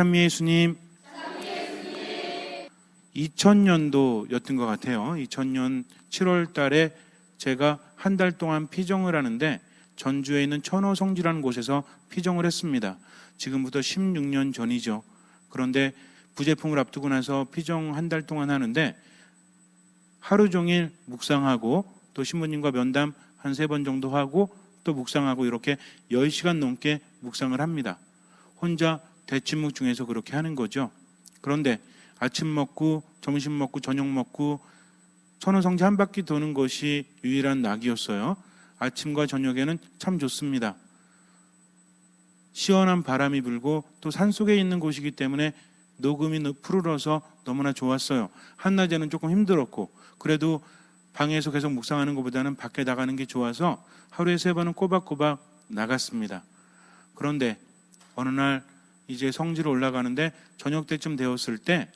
찬미 예수님. 2000년도였던 것 같아요. 2000년 7월 달에 제가 한 달 동안 피정을 하는데 전주에 있는 천호성지라는 곳에서 피정을 했습니다. 지금부터 16년 전이죠. 그런데 부제품을 앞두고 나서 피정 한 달 동안 하는데 하루 종일 묵상하고 또 신부님과 면담 한 세 번 정도 하고 또 묵상하고 이렇게 10시간 넘게 묵상을 합니다. 혼자 대침묵 중에서 그렇게 하는 거죠. 그런데 아침 먹고 점심 먹고 저녁 먹고 천호성지 한 바퀴 도는 것이 유일한 낙이었어요. 아침과 저녁에는 참 좋습니다. 시원한 바람이 불고 또 산속에 있는 곳이기 때문에 녹음이 푸르러서 너무나 좋았어요. 한낮에는 조금 힘들었고 그래도 방에서 계속 묵상하는 것보다는 밖에 나가는 게 좋아서 하루에 세 번은 꼬박꼬박 나갔습니다. 그런데 어느 날 이제 성지로 올라가는데 저녁 때쯤 되었을 때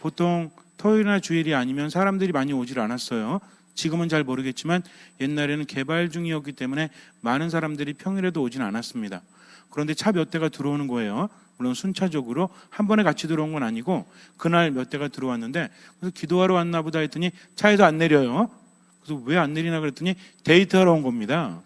보통 토요일이나 주일이 아니면 사람들이 많이 오질 않았어요. 지금은 잘 모르겠지만 옛날에는 개발 중이었기 때문에 많은 사람들이 평일에도 오진 않았습니다. 그런데 차 몇 대가 들어오는 거예요. 물론 순차적으로 한 번에 같이 들어온 건 아니고 그날 몇 대가 들어왔는데 그래서 기도하러 왔나 보다 했더니 차에서 안 내려요. 그래서 왜 안 내리나 그랬더니 데이트하러 온 겁니다.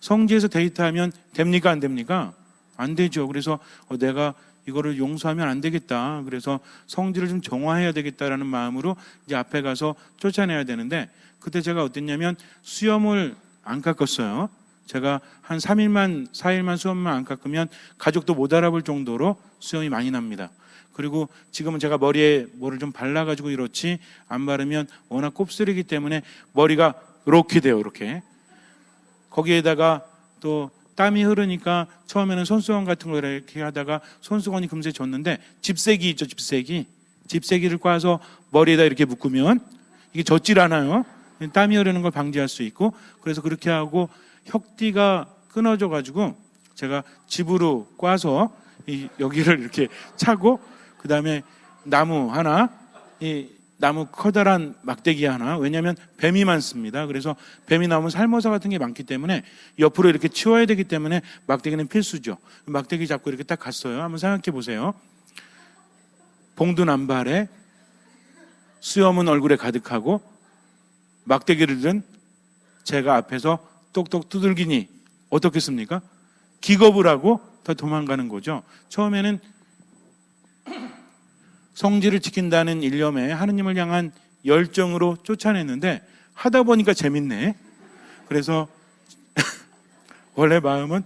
성지에서 데이트하면 됩니까 안 됩니까? 안 되죠. 그래서 어, 내가 이거를 용서하면 안 되겠다. 그래서 성지를 좀 정화해야 되겠다라는 마음으로 이제 앞에 가서 쫓아내야 되는데 그때 제가 어땠냐면 수염을 안 깎았어요. 제가 한 3일만 4일만 수염만 안 깎으면 가족도 못 알아볼 정도로 수염이 많이 납니다. 그리고 지금은 제가 머리에 뭐를 좀 발라가지고 이렇지 안 바르면 워낙 곱슬이기 때문에 머리가 이렇게 돼요. 이렇게 거기에다가 또 땀이 흐르니까 처음에는 손수건 같은 걸 이렇게 하다가 손수건이 금세 졌는데 집세기 있죠 집세기. 집세기를 꽈서 머리에다 이렇게 묶으면 이게 젖질 않아요. 땀이 흐르는 걸 방지할 수 있고 그래서 그렇게 하고 혁띠가 끊어져 가지고 제가 집으로 꽈서 이 여기를 이렇게 차고 그 다음에 나무 하나 이 나무 커다란 막대기 하나 왜냐하면 뱀이 많습니다. 그래서 뱀이 나오면 살모사 같은 게 많기 때문에 옆으로 이렇게 치워야 되기 때문에 막대기는 필수죠. 막대기 잡고 이렇게 딱 갔어요. 한번 생각해 보세요. 봉두 남발에 수염은 얼굴에 가득하고 막대기를 든 제가 앞에서 똑똑 두들기니 어떻겠습니까? 기겁을 하고 더 도망가는 거죠. 처음에는 성지를 지킨다는 일념에 하느님을 향한 열정으로 쫓아냈는데 하다 보니까 재밌네. 그래서 원래 마음은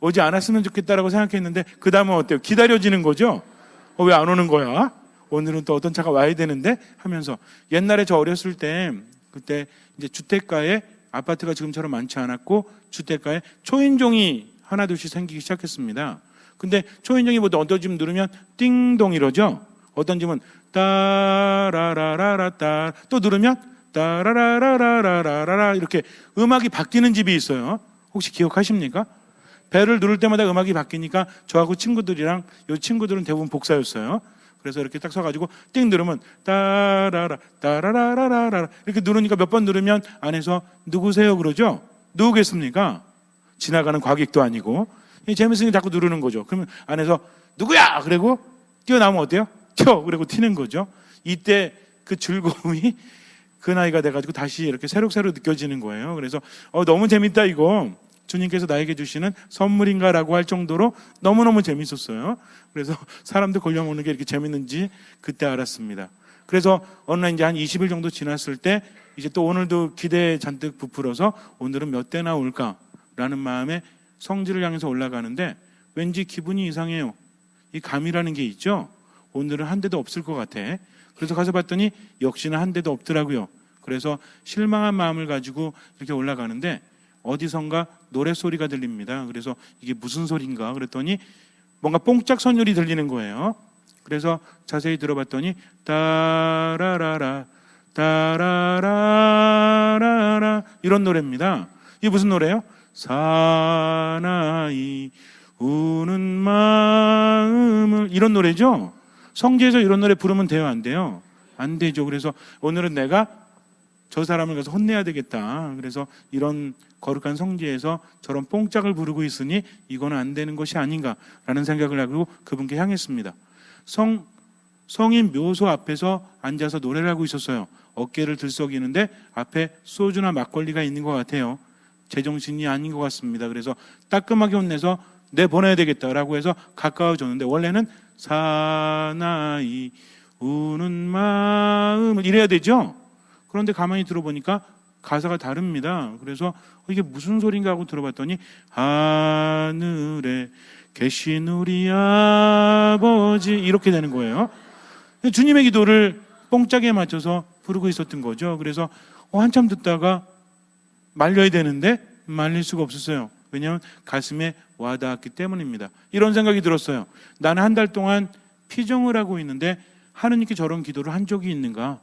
오지 않았으면 좋겠다라고 생각했는데 그 다음은 어때요? 기다려지는 거죠? 어, 왜 안 오는 거야? 오늘은 또 어떤 차가 와야 되는데 하면서 옛날에 저 어렸을 때 그때 이제 주택가에 아파트가 지금처럼 많지 않았고 주택가에 초인종이 하나 둘씩 생기기 시작했습니다. 근데 초인종이 뭐 어떤 집 누르면 띵동 이러죠. 어떤 집은 따라라라라따 또 누르면 따라라라라라라라 이렇게 음악이 바뀌는 집이 있어요. 혹시 기억하십니까? 배를 누를 때마다 음악이 바뀌니까 저하고 친구들이랑 요 친구들은 대부분 복사였어요. 그래서 이렇게 딱 서가지고 띵 누르면 따라라 따라라라라라 이렇게 누르니까 몇 번 누르면 안에서 누구세요 그러죠? 누구겠습니까? 지나가는 과객도 아니고 재밌으니 자꾸 누르는 거죠. 그러면 안에서 누구야? 그리고 뛰어나오면 어때요? 튀어 그리고 튀는 거죠. 이때 그 즐거움이 그 나이가 돼가지고 다시 이렇게 새록새록 느껴지는 거예요. 그래서 어, 너무 재밌다 이거 주님께서 나에게 주시는 선물인가라고 할 정도로 너무너무 재밌었어요. 그래서 사람들 걸려먹는 게 이렇게 재밌는지 그때 알았습니다. 그래서 어느 날 이제 한 20일 정도 지났을 때 이제 또 오늘도 기대에 잔뜩 부풀어서 오늘은 몇 대나 올까라는 마음에 성지를 향해서 올라가는데 왠지 기분이 이상해요. 이 감이라는 게 있죠. 오늘은 한 대도 없을 것 같아. 그래서 가서 봤더니 역시나 한 대도 없더라고요. 그래서 실망한 마음을 가지고 이렇게 올라가는데 어디선가 노래 소리가 들립니다. 그래서 이게 무슨 소리인가 그랬더니 뭔가 뽕짝 선율이 들리는 거예요. 그래서 자세히 들어봤더니 따라라라 따라라라라 이런 노래입니다. 이게 무슨 노래예요? 사나이 우는 마음을 이런 노래죠. 성지에서 이런 노래 부르면 돼요, 안 돼요? 안 되죠. 그래서 오늘은 내가 저 사람을 가서 혼내야 되겠다. 그래서 이런 거룩한 성지에서 저런 뽕짝을 부르고 있으니 이거는 안 되는 것이 아닌가라는 생각을 하고 그분께 향했습니다. 성 성인 묘소 앞에서 앉아서 노래를 하고 있었어요. 어깨를 들썩이는데 앞에 소주나 막걸리가 있는 것 같아요. 제정신이 아닌 것 같습니다. 그래서 따끔하게 혼내서 내 보내야 되겠다라고 해서 가까워졌는데 원래는 사나이 우는 마음을 이래야 되죠. 그런데 가만히 들어보니까 가사가 다릅니다. 그래서 어, 이게 무슨 소린가 하고 들어봤더니 하늘에 계신 우리 아버지 이렇게 되는 거예요. 주님의 기도를 뽕짝에 맞춰서 부르고 있었던 거죠. 그래서 어, 한참 듣다가 말려야 되는데 말릴 수가 없었어요. 왜냐하면 가슴에 와닿았기 때문입니다. 이런 생각이 들었어요. 나는 한 달 동안 피정을 하고 있는데 하느님께 저런 기도를 한 적이 있는가?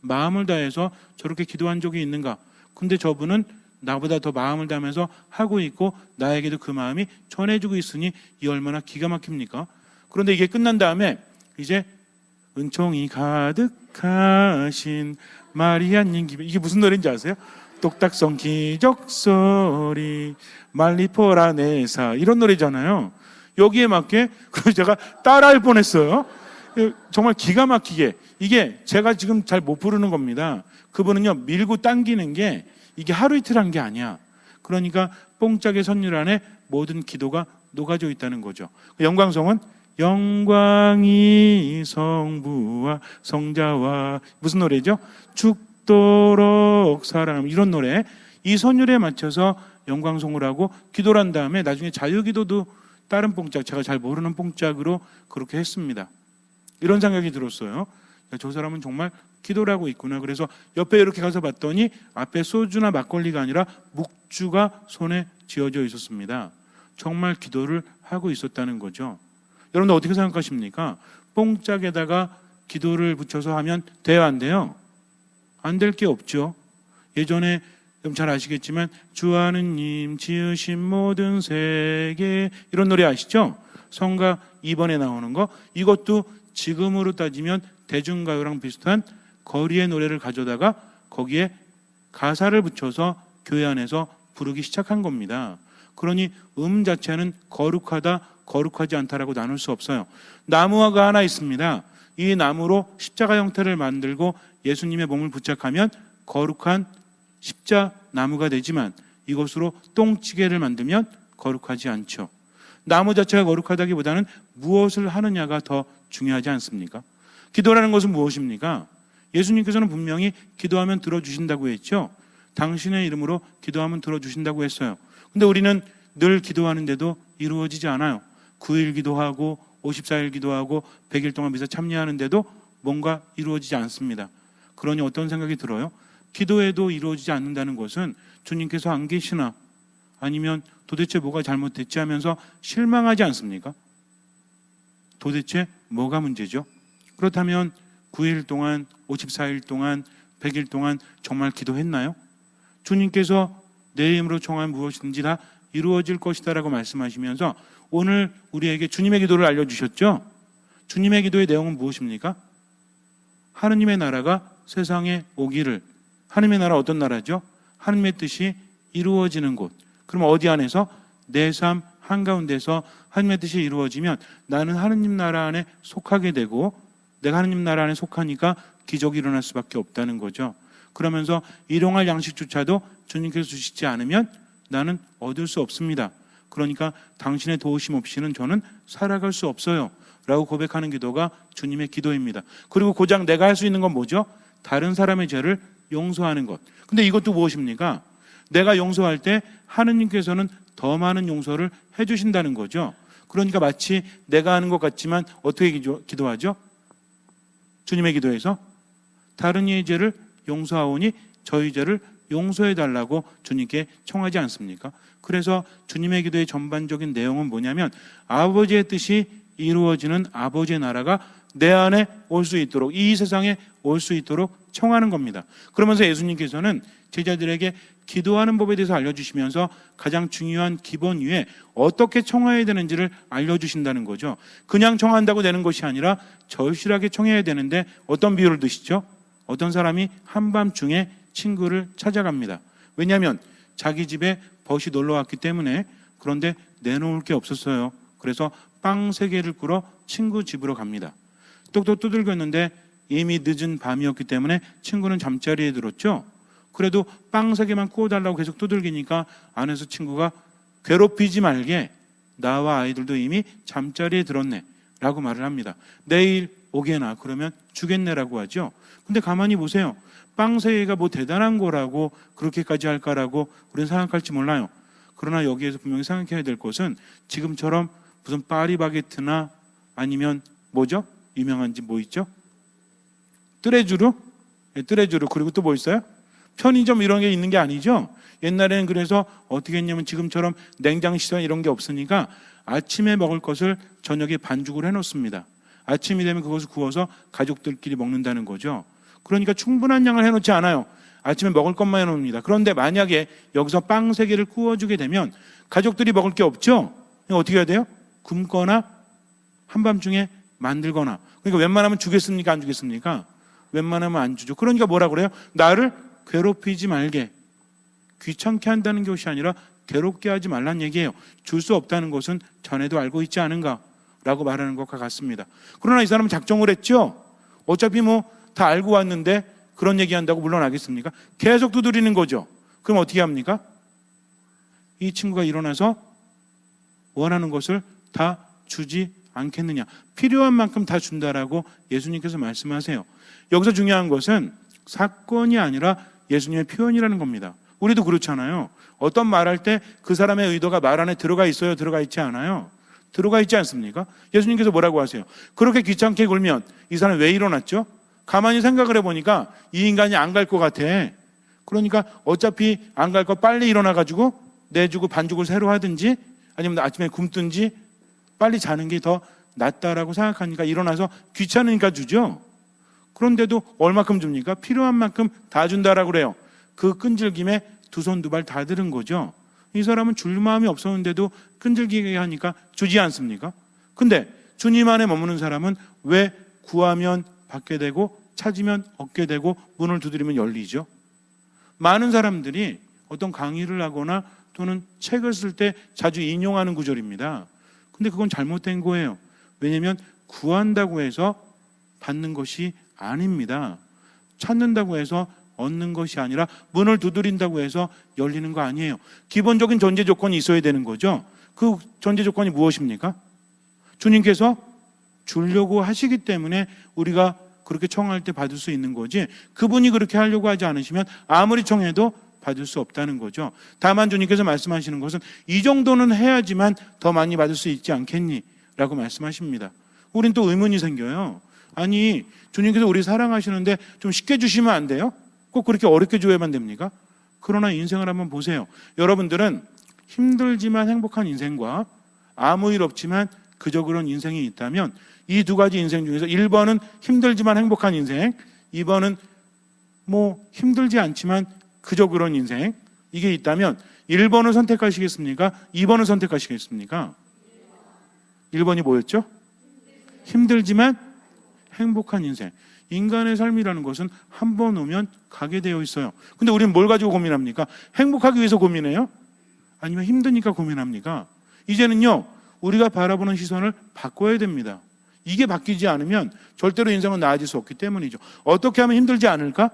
마음을 다해서 저렇게 기도한 적이 있는가? 근데 저분은 나보다 더 마음을 다하면서 하고 있고 나에게도 그 마음이 전해주고 있으니 이 얼마나 기가 막힙니까? 그런데 이게 끝난 다음에 이제 은총이 가득하신 마리아님 기배 이게 무슨 노래인지 아세요? 똑딱성 기적 소리 말리포라 네사 이런 노래잖아요. 여기에 맞게 그래서 제가 따라할 뻔했어요. 정말 기가 막히게 이게 제가 지금 잘 못 부르는 겁니다. 그분은요 밀고 당기는 게 이게 하루 이틀 한 게 아니야. 그러니까 뽕짝의 선율 안에 모든 기도가 녹아져 있다는 거죠. 영광성은 영광이 성부와 성자와 무슨 노래죠? 죽도록 사랑 이런 노래 이 선율에 맞춰서 영광송을 하고 기도를 한 다음에 나중에 자유기도도 다른 뽕짝 제가 잘 모르는 뽕짝으로 그렇게 했습니다. 이런 생각이 들었어요. 야, 저 사람은 정말 기도를 하고 있구나. 그래서 옆에 이렇게 가서 봤더니 앞에 소주나 막걸리가 아니라 묵주가 손에 쥐어져 있었습니다. 정말 기도를 하고 있었다는 거죠. 여러분들 어떻게 생각하십니까? 뽕짝에다가 기도를 붙여서 하면 돼요, 안 돼요? 안 될 게 없죠. 예전에 여러분 잘 아시겠지만 주 하느님 지으신 모든 세계 이런 노래 아시죠? 성가 2번에 나오는 거 이것도 지금으로 따지면 대중가요랑 비슷한 거리의 노래를 가져다가 거기에 가사를 붙여서 교회 안에서 부르기 시작한 겁니다. 그러니 음 자체는 거룩하다, 거룩하지 않다라고 나눌 수 없어요. 나무가 하나 있습니다. 이 나무로 십자가 형태를 만들고 예수님의 몸을 부착하면 거룩한 십자 나무가 되지만 이것으로 똥찌개를 만들면 거룩하지 않죠. 나무 자체가 거룩하다기보다는 무엇을 하느냐가 더 중요하지 않습니까? 기도라는 것은 무엇입니까? 예수님께서는 분명히 기도하면 들어주신다고 했죠. 당신의 이름으로 기도하면 들어주신다고 했어요. 근데 우리는 늘 기도하는데도 이루어지지 않아요. 9일 기도하고 54일 기도하고 100일 동안 미사 참여하는데도 뭔가 이루어지지 않습니다. 그러니 어떤 생각이 들어요? 기도해도 이루어지지 않는다는 것은 주님께서 안 계시나 아니면 도대체 뭐가 잘못됐지 하면서 실망하지 않습니까? 도대체 뭐가 문제죠? 그렇다면 9일 동안, 54일 동안, 100일 동안 정말 기도했나요? 주님께서 내 이름으로 청한 무엇이든지 다 이루어질 것이다라고 말씀하시면서 오늘 우리에게 주님의 기도를 알려주셨죠? 주님의 기도의 내용은 무엇입니까? 하느님의 나라가 세상에 오기를 하느님의 나라 어떤 나라죠? 하느님의 뜻이 이루어지는 곳. 그럼 어디 안에서 내 삶 한가운데서 하느님의 뜻이 이루어지면 나는 하느님 나라 안에 속하게 되고 내가 하느님 나라 안에 속하니까 기적이 일어날 수밖에 없다는 거죠. 그러면서 일용할 양식조차도 주님께서 주시지 않으면 나는 얻을 수 없습니다. 그러니까 당신의 도우심 없이는 저는 살아갈 수 없어요. 라고 고백하는 기도가 주님의 기도입니다. 그리고 고장 내가 할 수 있는 건 뭐죠? 다른 사람의 죄를 용서하는 것. 근데 이것도 무엇입니까? 내가 용서할 때 하느님께서는 더 많은 용서를 해주신다는 거죠. 그러니까 마치 내가 하는 것 같지만 어떻게 기도, 기도하죠? 주님의 기도에서 다른 이의 죄를 용서하오니 저희 죄를 용서해 달라고 주님께 청하지 않습니까? 그래서 주님의 기도의 전반적인 내용은 뭐냐면 아버지의 뜻이 이루어지는 아버지의 나라가 내 안에 올 수 있도록 이 세상에 올 수 있도록 청하는 겁니다. 그러면서 예수님께서는 제자들에게 기도하는 법에 대해서 알려주시면서 가장 중요한 기본 위에 어떻게 청해야 되는지를 알려주신다는 거죠. 그냥 청한다고 되는 것이 아니라 절실하게 청해야 되는데 어떤 비유를 드시죠? 어떤 사람이 한밤중에 친구를 찾아갑니다. 왜냐하면 자기 집에 벗이 놀러 왔기 때문에 그런데 내놓을 게 없었어요. 그래서 빵 세 개를 꾸러 친구 집으로 갑니다. 똑똑 두들겼는데 이미 늦은 밤이었기 때문에 친구는 잠자리에 들었죠. 그래도 빵 세 개만 구워달라고 계속 두들기니까 안에서 친구가 괴롭히지 말게 나와 아이들도 이미 잠자리에 들었네 라고 말을 합니다. 내일 오게나 그러면 주겠네라고 하죠. 근데 가만히 보세요. 빵세 개가 뭐 대단한 거라고 그렇게까지 할까라고 우리는 생각할지 몰라요. 그러나 여기에서 분명히 생각해야 될 것은 지금처럼 무슨 파리바게트나 아니면 뭐죠? 유명한 집 뭐 있죠? 뜨레주루? 예, 뜨레주루 그리고 또 뭐 있어요? 편의점 이런 게 있는 게 아니죠. 옛날에는 그래서 어떻게 했냐면 지금처럼 냉장 시설 이런 게 없으니까 아침에 먹을 것을 저녁에 반죽을 해놓습니다. 아침이 되면 그것을 구워서 가족들끼리 먹는다는 거죠. 그러니까 충분한 양을 해놓지 않아요. 아침에 먹을 것만 해놓습니다. 그런데 만약에 여기서 빵 세 개를 구워주게 되면 가족들이 먹을 게 없죠. 어떻게 해야 돼요? 굶거나 한밤중에 만들거나. 그러니까 웬만하면 주겠습니까? 안 주겠습니까? 웬만하면 안 주죠. 그러니까 뭐라 그래요? 나를 괴롭히지 말게. 귀찮게 한다는 것이 아니라 괴롭게 하지 말란 얘기예요. 줄 수 없다는 것은 전에도 알고 있지 않은가 라고 말하는 것과 같습니다. 그러나 이 사람은 작정을 했죠. 어차피 뭐 다 알고 왔는데 그런 얘기한다고 물러나겠습니까? 계속 두드리는 거죠. 그럼 어떻게 합니까? 이 친구가 일어나서 원하는 것을 다 주지 않겠느냐. 필요한 만큼 다 준다라고 예수님께서 말씀하세요. 여기서 중요한 것은 사건이 아니라 예수님의 표현이라는 겁니다. 우리도 그렇잖아요. 어떤 말할 때 그 사람의 의도가 말 안에 들어가 있어요? 들어가 있지 않아요? 들어가 있지 않습니까? 예수님께서 뭐라고 하세요? 그렇게 귀찮게 굴면 이 사람 왜 일어났죠? 가만히 생각을 해보니까 이 인간이 안 갈 것 같아. 그러니까 어차피 안 갈 거 빨리 일어나가지고 내주고 반죽을 새로 하든지 아니면 아침에 굶든지 빨리 자는 게 더 낫다라고 생각하니까 일어나서 귀찮으니까 주죠. 그런데도 얼마큼 줍니까? 필요한 만큼 다 준다라고 그래요. 그 끈질김에 두 손 두 발 다 들은 거죠. 이 사람은 줄 마음이 없었는데도 끈질기게 하니까 주지 않습니까? 근데 주님 안에 머무는 사람은 왜 구하면 받게 되고 찾으면 얻게 되고 문을 두드리면 열리죠? 많은 사람들이 어떤 강의를 하거나 또는 책을 쓸 때 자주 인용하는 구절입니다. 근데 그건 잘못된 거예요. 왜냐하면 구한다고 해서 받는 것이 아닙니다. 찾는다고 해서 얻는 것이 아니라 문을 두드린다고 해서 열리는 거 아니에요. 기본적인 전제 조건이 있어야 되는 거죠. 그 전제 조건이 무엇입니까? 주님께서 주려고 하시기 때문에 우리가 그렇게 청할 때 받을 수 있는 거지. 그분이 그렇게 하려고 하지 않으시면 아무리 청해도 받을 수 없다는 거죠. 다만 주님께서 말씀하시는 것은 이 정도는 해야지만 더 많이 받을 수 있지 않겠니? 라고 말씀하십니다. 우린 또 의문이 생겨요. 아니, 주님께서 우리 사랑하시는데 좀 쉽게 주시면 안 돼요? 꼭 그렇게 어렵게 줘야만 됩니까? 그러나 인생을 한번 보세요. 여러분들은 힘들지만 행복한 인생과 아무 일 없지만 그저 그런 인생이 있다면 이 두 가지 인생 중에서 1번은 힘들지만 행복한 인생, 2번은 뭐 힘들지 않지만 그저 그런 인생 이게 있다면 1번을 선택하시겠습니까? 2번을 선택하시겠습니까? 1번이 뭐였죠? 힘들지만 행복한 인생. 인간의 삶이라는 것은 한 번 오면 가게 되어 있어요. 근데 우리는 뭘 가지고 고민합니까? 행복하기 위해서 고민해요? 아니면 힘드니까 고민합니까? 이제는요, 우리가 바라보는 시선을 바꿔야 됩니다. 이게 바뀌지 않으면 절대로 인생은 나아질 수 없기 때문이죠. 어떻게 하면 힘들지 않을까?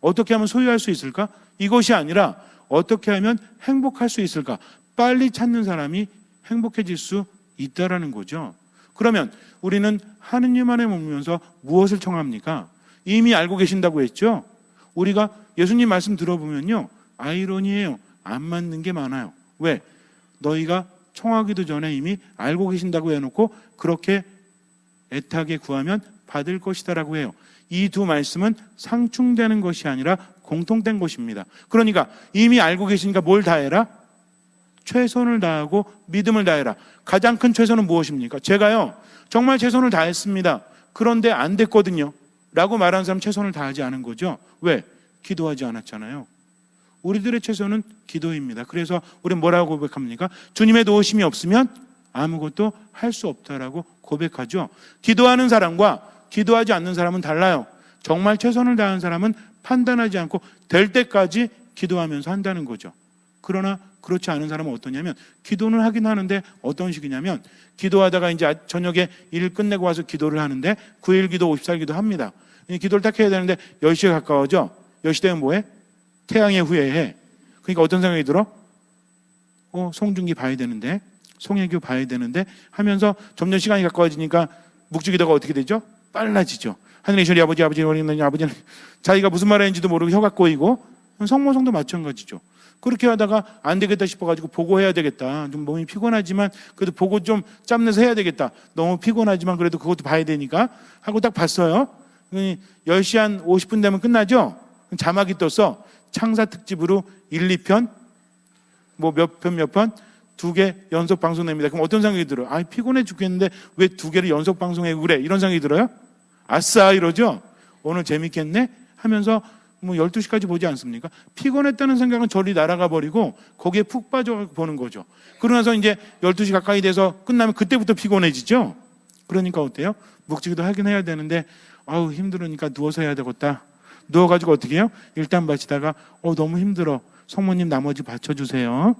어떻게 하면 소유할 수 있을까? 이것이 아니라 어떻게 하면 행복할 수 있을까? 빨리 찾는 사람이 행복해질 수 있다라는 거죠. 그러면 우리는 하느님 안에 머물면서 무엇을 청합니까? 이미 알고 계신다고 했죠. 우리가 예수님 말씀 들어보면요. 아이러니해요. 안 맞는 게 많아요. 왜? 너희가 청하기도 전에 이미 알고 계신다고 해놓고 그렇게 애타게 구하면 받을 것이다라고 해요. 이 두 말씀은 상충되는 것이 아니라 공통된 것입니다. 그러니까 이미 알고 계시니까 뭘 다해라? 최선을 다하고 믿음을 다해라. 가장 큰 최선은 무엇입니까? 제가요, 정말 최선을 다했습니다. 그런데 안 됐거든요. 라고 말하는 사람 최선을 다하지 않은 거죠. 왜? 기도하지 않았잖아요. 우리들의 최선은 기도입니다. 그래서 우리는 뭐라고 고백합니까? 주님의 도우심이 없으면 아무것도 할 수 없다라고 고백하죠. 기도하는 사람과 기도하지 않는 사람은 달라요. 정말 최선을 다하는 사람은 판단하지 않고 될 때까지 기도하면서 한다는 거죠. 그러나 그렇지 않은 사람은 어떠냐면 기도는 하긴 하는데 어떤 식이냐면 기도하다가 이제 아- 저녁에 일 끝내고 와서 기도를 하는데 9일 기도 50살 기도 합니다. 이 기도를 딱 해야 되는데 10시에 가까워져. 10시 되면 뭐해? 태양의 후예해. 그러니까 어떤 생각이 들어? 어, 송중기 봐야 되는데 송혜교 봐야 되는데 하면서 점점 시간이 가까워지니까 묵주기도가 어떻게 되죠? 빨라지죠. 하늘의 이리 아버지 아버지 어린이 아버지는 자기가 무슨 말 하는지도 모르고 혀가 꼬이고 성모성도 마찬가지죠. 그렇게 하다가 안 되겠다 싶어가지고 보고해야 되겠다. 좀 몸이 피곤하지만 그래도 보고 좀 짬내서 해야 되겠다. 너무 피곤하지만 그래도 그것도 봐야 되니까 하고 딱 봤어요. 10시 한 50분 되면 끝나죠? 자막이 떴어. 창사 특집으로 1, 2편, 뭐 몇 편 몇 편, 두 개 연속 방송됩니다. 그럼 어떤 생각이 들어요? 아, 피곤해 죽겠는데 왜 두 개를 연속 방송해 그래? 이런 생각이 들어요? 아싸 이러죠? 오늘 재밌겠네? 하면서 뭐 12시까지 보지 않습니까? 피곤했다는 생각은 저리 날아가 버리고 거기에 푹 빠져 보는 거죠. 그러나서 이제 12시 가까이 돼서 끝나면 그때부터 피곤해지죠? 그러니까 어때요? 묵지기도 하긴 해야 되는데 아우 힘들으니까 누워서 해야 되겠다. 누워가지고 어떻게 해요? 일단 바치다가 어 너무 힘들어. 성모님 나머지 받쳐주세요.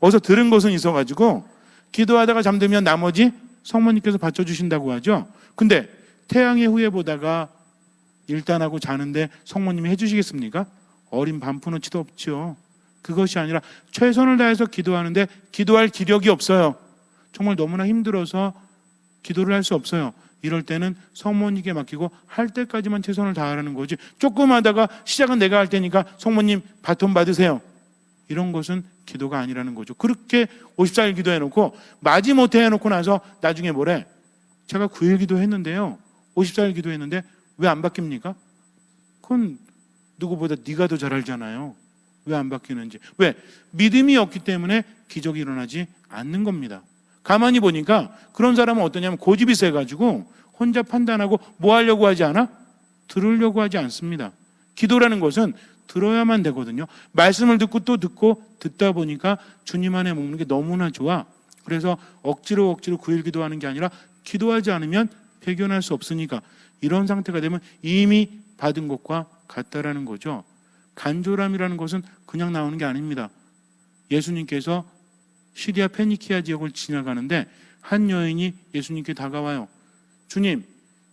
어서 들은 것은 있어가지고 기도하다가 잠들면 나머지 성모님께서 받쳐주신다고 하죠. 근데 태양의 후예 보다가 일단하고 자는데 성모님이 해주시겠습니까? 어린 반푼어치도 없죠. 그것이 아니라 최선을 다해서 기도하는데 기도할 기력이 없어요. 정말 너무나 힘들어서 기도를 할 수 없어요. 이럴 때는 성모님께 맡기고 할 때까지만 최선을 다하라는 거지. 조금 하다가 시작은 내가 할 테니까 성모님 바톤 받으세요. 이런 것은 기도가 아니라는 거죠. 그렇게 54일 기도해 놓고 마지못해 해 놓고 나서 나중에 뭐래? 제가 9일 기도했는데요. 54일 기도했는데 왜 안 바뀝니까? 그건 누구보다 네가 더 잘 알잖아요. 왜 안 바뀌는지. 왜? 믿음이 없기 때문에 기적이 일어나지 않는 겁니다. 가만히 보니까 그런 사람은 어떠냐면 고집이 세가지고 혼자 판단하고 뭐 하려고 하지 않아? 들으려고 하지 않습니다. 기도라는 것은 들어야만 되거든요. 말씀을 듣고 또 듣고 듣다 보니까 주님 안에 머무는 게 너무나 좋아. 그래서 억지로 억지로 구일 기도하는 게 아니라 기도하지 않으면 배견할 수 없으니까 이런 상태가 되면 이미 받은 것과 같다라는 거죠. 간절함이라는 것은 그냥 나오는 게 아닙니다. 예수님께서 시리아 페니키아 지역을 지나가는데 한 여인이 예수님께 다가와요. 주님,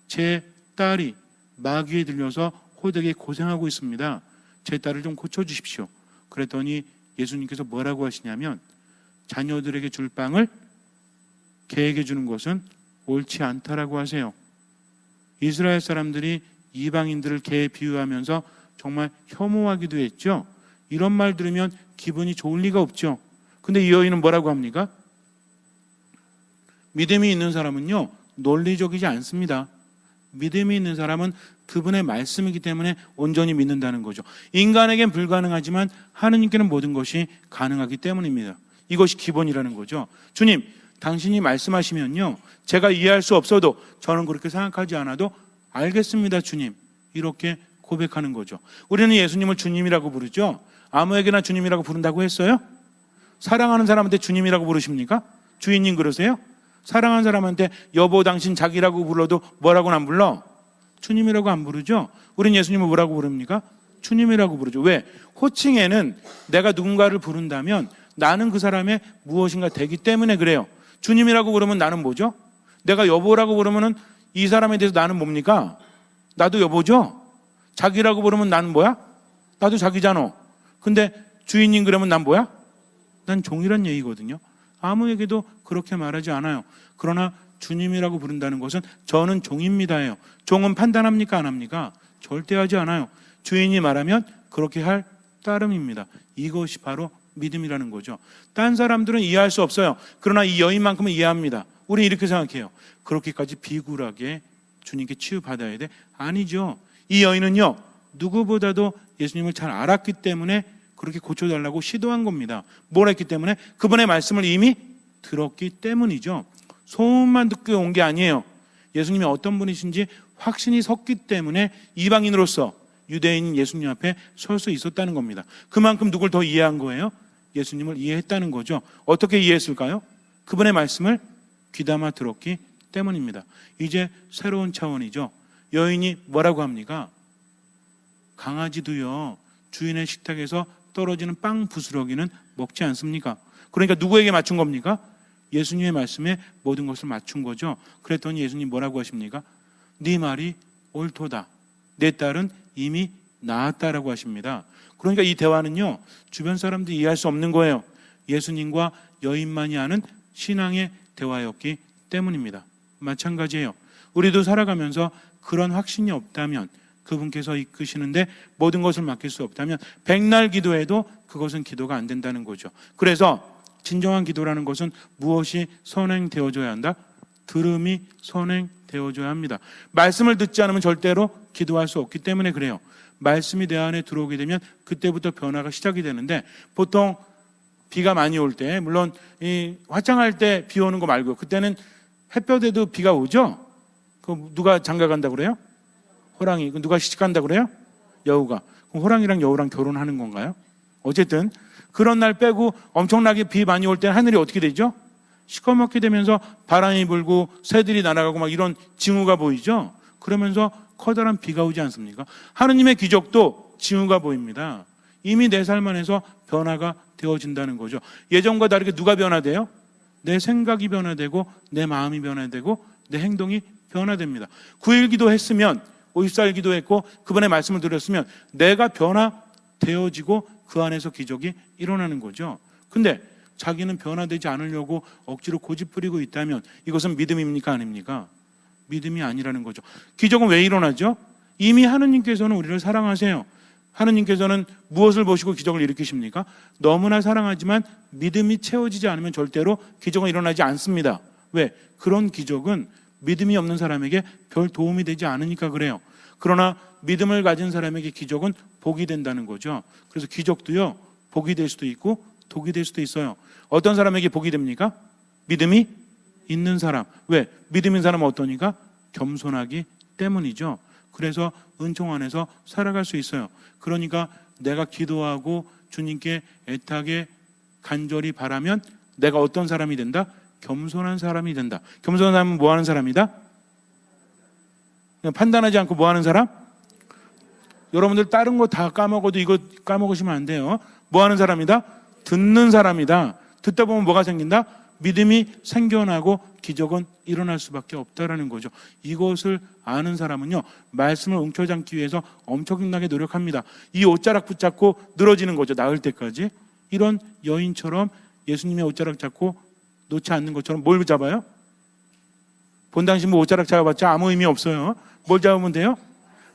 제 딸이 마귀에 들려서 호되게 고생하고 있습니다. 제 딸을 좀 고쳐 주십시오. 그랬더니 예수님께서 뭐라고 하시냐면 자녀들에게 줄 빵을 개에게 주는 것은 옳지 않다라고 하세요. 이스라엘 사람들이 이방인들을 개에 비유하면서 정말 혐오하기도 했죠. 이런 말 들으면 기분이 좋을 리가 없죠. 근데 이 여인은 뭐라고 합니까? 믿음이 있는 사람은요, 논리적이지 않습니다. 믿음이 있는 사람은 그분의 말씀이기 때문에 온전히 믿는다는 거죠. 인간에겐 불가능하지만 하느님께는 모든 것이 가능하기 때문입니다. 이것이 기본이라는 거죠. 주님, 당신이 말씀하시면요, 제가 이해할 수 없어도 저는 그렇게 생각하지 않아도 알겠습니다, 주님. 이렇게 고백하는 거죠. 우리는 예수님을 주님이라고 부르죠. 아무에게나 주님이라고 부른다고 했어요? 사랑하는 사람한테 주님이라고 부르십니까? 주인님 그러세요? 사랑하는 사람한테 여보 당신 자기라고 불러도 뭐라고는 안 불러? 주님이라고 안 부르죠? 우린 예수님을 뭐라고 부릅니까? 주님이라고 부르죠. 왜? 호칭에는 내가 누군가를 부른다면 나는 그 사람의 무엇인가 되기 때문에 그래요. 주님이라고 부르면 나는 뭐죠? 내가 여보라고 부르면은 이 사람에 대해서 나는 뭡니까? 나도 여보죠? 자기라고 부르면 나는 뭐야? 나도 자기잖아. 근데 주인님 그러면 난 뭐야? 난 종이란 얘기거든요. 아무에게도 그렇게 말하지 않아요. 그러나 주님이라고 부른다는 것은 저는 종입니다예요. 종은 판단합니까 안 합니까? 절대 하지 않아요. 주인이 말하면 그렇게 할 따름입니다. 이것이 바로 믿음이라는 거죠. 딴 사람들은 이해할 수 없어요. 그러나 이 여인만큼은 이해합니다. 우리 이렇게 생각해요. 그렇게까지 비굴하게 주님께 치유받아야 돼? 아니죠. 이 여인은요. 누구보다도 예수님을 잘 알았기 때문에 그렇게 고쳐달라고 시도한 겁니다. 뭘 했기 때문에? 그분의 말씀을 이미 들었기 때문이죠. 소문만 듣고 온 게 아니에요. 예수님이 어떤 분이신지 확신이 섰기 때문에 이방인으로서 유대인인 예수님 앞에 설 수 있었다는 겁니다. 그만큼 누굴 더 이해한 거예요? 예수님을 이해했다는 거죠. 어떻게 이해했을까요? 그분의 말씀을 귀담아 들었기 때문입니다. 이제 새로운 차원이죠. 여인이 뭐라고 합니까? 강아지도요 주인의 식탁에서 떨어지는 빵 부스러기는 먹지 않습니까? 그러니까 누구에게 맞춘 겁니까? 예수님의 말씀에 모든 것을 맞춘 거죠. 그랬더니 예수님 뭐라고 하십니까? 네 말이 옳도다. 내 딸은 이미 나았다라고 하십니다. 그러니까 이 대화는요 주변 사람들이 이해할 수 없는 거예요. 예수님과 여인만이 아는 신앙의 대화였기 때문입니다. 마찬가지예요. 우리도 살아가면서 그런 확신이 없다면 그분께서 이끄시는데 모든 것을 맡길 수 없다면 백날 기도해도 그것은 기도가 안 된다는 거죠. 그래서 진정한 기도라는 것은 무엇이 선행되어져야 한다? 들음이 선행되어져야 합니다. 말씀을 듣지 않으면 절대로 기도할 수 없기 때문에 그래요. 말씀이 내 안에 들어오게 되면 그때부터 변화가 시작이 되는데 보통 비가 많이 올 때 물론 이 화창할 때 비 오는 거 말고 그때는 햇볕에도 비가 오죠. 그 누가 장가 간다 그래요? 호랑이. 그 누가 시집 간다 그래요? 여우가. 그럼 호랑이랑 여우랑 결혼하는 건가요? 어쨌든 그런 날 빼고 엄청나게 비 많이 올때 하늘이 어떻게 되죠? 시커멓게 되면서 바람이 불고 새들이 날아가고 막 이런 징후가 보이죠. 그러면서 커다란 비가 오지 않습니까? 하느님의 기적도 징후가 보입니다. 이미 내삶 안에서 변화가 되어진다는 거죠. 예전과 다르게 누가 변화돼요? 내 생각이 변화되고 내 마음이 변화되고 내 행동이 변화됩니다. 9일 기도했으면 54일 기도했고 그분의 말씀을 드렸으면 내가 변화되어지고 그 안에서 기적이 일어나는 거죠. 근데 자기는 변화되지 않으려고 억지로 고집부리고 있다면 이것은 믿음입니까 아닙니까? 믿음이 아니라는 거죠. 기적은 왜 일어나죠? 이미 하느님께서는 우리를 사랑하세요. 하느님께서는 무엇을 보시고 기적을 일으키십니까? 너무나 사랑하지만 믿음이 채워지지 않으면 절대로 기적은 일어나지 않습니다. 왜? 그런 기적은 믿음이 없는 사람에게 별 도움이 되지 않으니까 그래요. 그러나 믿음을 가진 사람에게 기적은 복이 된다는 거죠. 그래서 기적도요, 복이 될 수도 있고 독이 될 수도 있어요. 어떤 사람에게 복이 됩니까? 믿음이 있는 사람. 왜? 믿음 있는 사람은 어떠니까? 겸손하기 때문이죠. 그래서 은총 안에서 살아갈 수 있어요. 그러니까 내가 기도하고 주님께 애타게 간절히 바라면 내가 어떤 사람이 된다? 겸손한 사람이 된다. 겸손한 사람은 뭐 하는 사람이다? 판단하지 않고 뭐 하는 사람? 여러분들 다른 거 다 까먹어도 이거 까먹으시면 안 돼요. 뭐 하는 사람이다? 듣는 사람이다. 듣다 보면 뭐가 생긴다? 믿음이 생겨나고 기적은 일어날 수밖에 없다라는 거죠. 이것을 아는 사람은요, 말씀을 움켜잡기 위해서 엄청나게 노력합니다. 이 옷자락 붙잡고 늘어지는 거죠. 나을 때까지. 이런 여인처럼 예수님의 옷자락 잡고 놓지 않는 것처럼 뭘 잡아요? 본 당시 뭐 옷자락 잡아봤자 아무 의미 없어요. 뭘 잡으면 돼요?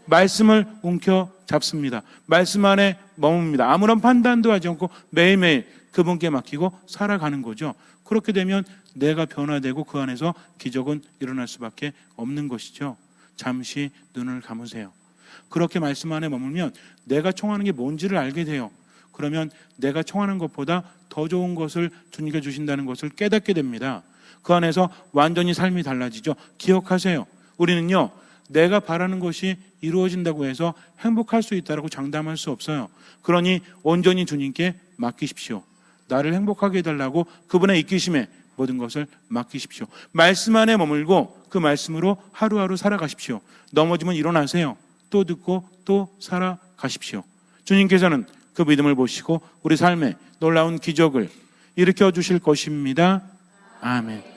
말씀을 움켜 잡습니다. 말씀 안에 머뭅니다. 아무런 판단도 하지 않고 매일매일 그분께 맡기고 살아가는 거죠. 그렇게 되면 내가 변화되고 그 안에서 기적은 일어날 수밖에 없는 것이죠. 잠시 눈을 감으세요. 그렇게 말씀 안에 머물면 내가 청하는 게 뭔지를 알게 돼요. 그러면 내가 청하는 것보다 더 좋은 것을 주님께 주신다는 것을 깨닫게 됩니다. 그 안에서 완전히 삶이 달라지죠. 기억하세요. 우리는요, 내가 바라는 것이 이루어진다고 해서 행복할 수 있다라고 장담할 수 없어요. 그러니 온전히 주님께 맡기십시오. 나를 행복하게 해달라고 그분의 이끄심에 모든 것을 맡기십시오. 말씀 안에 머물고 그 말씀으로 하루하루 살아가십시오. 넘어지면 일어나세요. 또 듣고 또 살아가십시오. 주님께서는 그 믿음을 보시고 우리 삶에 놀라운 기적을 일으켜 주실 것입니다. 아멘.